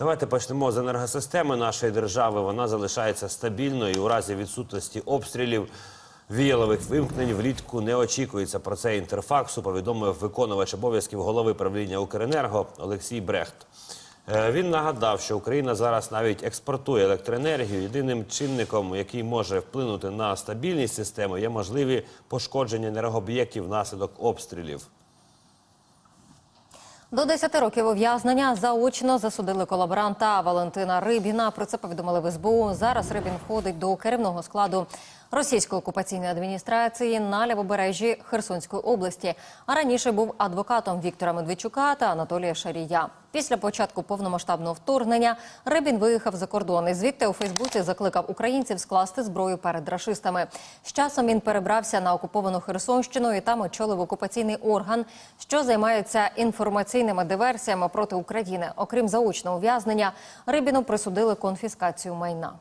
Давайте почнемо з енергосистеми нашої держави. Вона залишається стабільною і у разі відсутності обстрілів. Віялових вимкнень влітку не очікується. Про це інтерфаксу повідомив виконувач обов'язків голови правління Укренерго Олексій Брехт. Е, Він нагадав, що Україна зараз навіть експортує електроенергію. Єдиним чинником, який може вплинути на стабільність системи, є можливі пошкодження енергооб'єктів внаслідок обстрілів. До 10 років ув'язнення заочно засудили колаборанта Валентина Рибіна. Про це повідомили в СБУ. Зараз Рибін входить до керівного складу російської окупаційної адміністрації на лівобережжі Херсонської області. А раніше був адвокатом Віктора Медведчука та Анатолія Шарія. Після початку повномасштабного вторгнення Рибін виїхав за кордон і звідти у Фейсбуці закликав українців скласти зброю перед рашистами. З часом він перебрався на окуповану Херсонщину і там очолив окупаційний орган, що займається інформаційними диверсіями проти України. Окрім заочного ув'язнення, Рибіну присудили конфіскацію майна.